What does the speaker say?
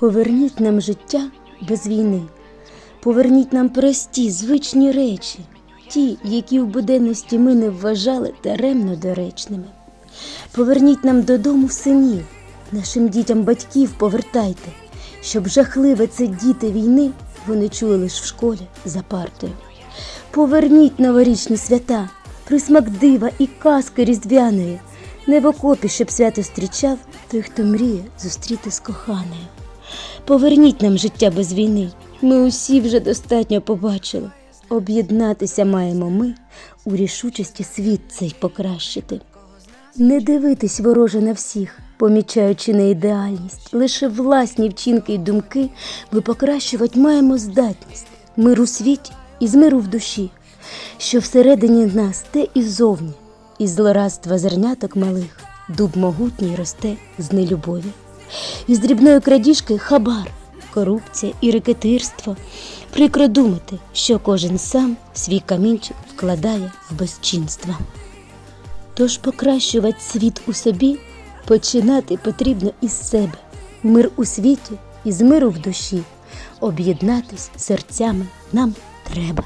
Поверніть нам життя без війни, поверніть нам прості, звичні речі, ті, які в буденності ми не вважали даремно доречними. Поверніть нам додому синів, нашим дітям батьків повертайте, щоб жахливе це діти війни вони чули лише в школі за партою. Поверніть новорічні свята, присмак дива і казки різдвяної, не в окопі, щоб свято зустрічав той, хто мріє зустріти з коханою. Поверніть нам життя без війни. Ми усі вже достатньо побачили. Об'єднатися маємо ми у рішучості світ цей покращити. Не дивитись вороже на всіх, помічаючи неідеальність, лише власні вчинки й думки ми покращувати маємо здатність, мир у світі і з миру в душі, що всередині нас те і зовні, із злорадства зерняток малих дуб могутній росте з нелюбові. Із дрібної крадіжки хабар, корупція і рекетирство. Прикро думати, що кожен сам свій камінчик вкладає в безчинство. Тож покращувати світ у собі починати потрібно із себе. Мир у світі і з миру в душі. Об'єднатись серцями нам треба.